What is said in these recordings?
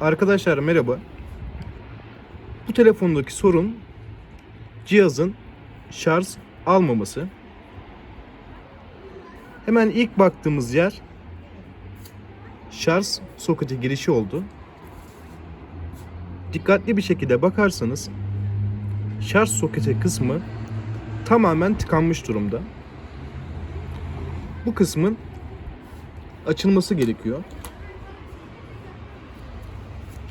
Arkadaşlar merhaba. Bu telefondaki sorun cihazın şarj almaması. Hemen ilk baktığımız yer şarj soketi girişi oldu. Dikkatli bir şekilde bakarsanız şarj soketi kısmı tamamen tıkanmış durumda. Bu kısmın açılması gerekiyor.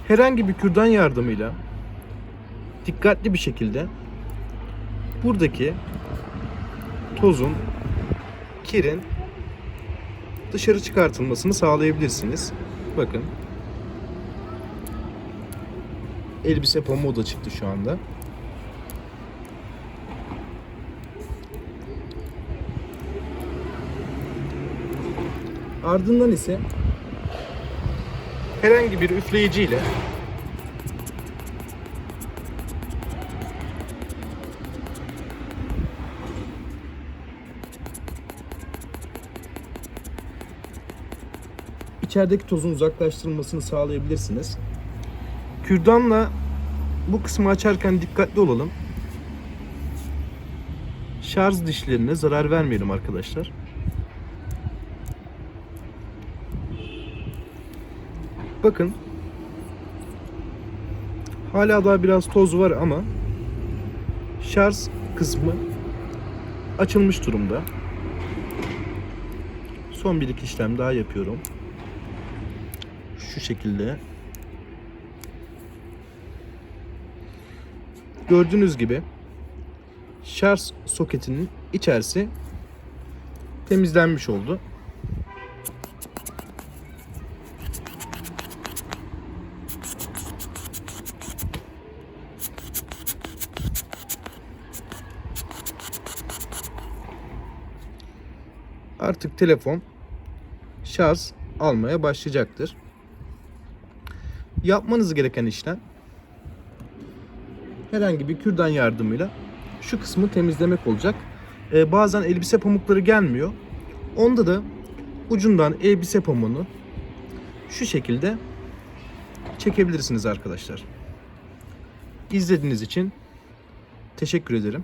Herhangi bir kürdan yardımıyla dikkatli bir şekilde buradaki tozun, kirin dışarı çıkartılmasını sağlayabilirsiniz. Bakın. Elbise pamuğu da çıktı şu anda. Ardından ise herhangi bir üfleyiciyle içerideki tozun uzaklaştırılmasını sağlayabilirsiniz. Kürdanla bu kısmı açarken dikkatli olalım. Şarj dişlerine zarar vermeyelim arkadaşlar. Bakın. Hala daha biraz toz var ama şarj kısmı açılmış durumda. Son bir iki işlem daha yapıyorum. Şu şekilde. Gördüğünüz gibi şarj soketinin içerisi temizlenmiş oldu. Artık telefon şarj almaya başlayacaktır. Yapmanız gereken işlem herhangi bir kürdan yardımıyla şu kısmı temizlemek olacak. Ee, bazen elbise pamukları gelmiyor. Onda da ucundan elbise pamuğunu şu şekilde çekebilirsiniz arkadaşlar. İzlediğiniz için teşekkür ederim.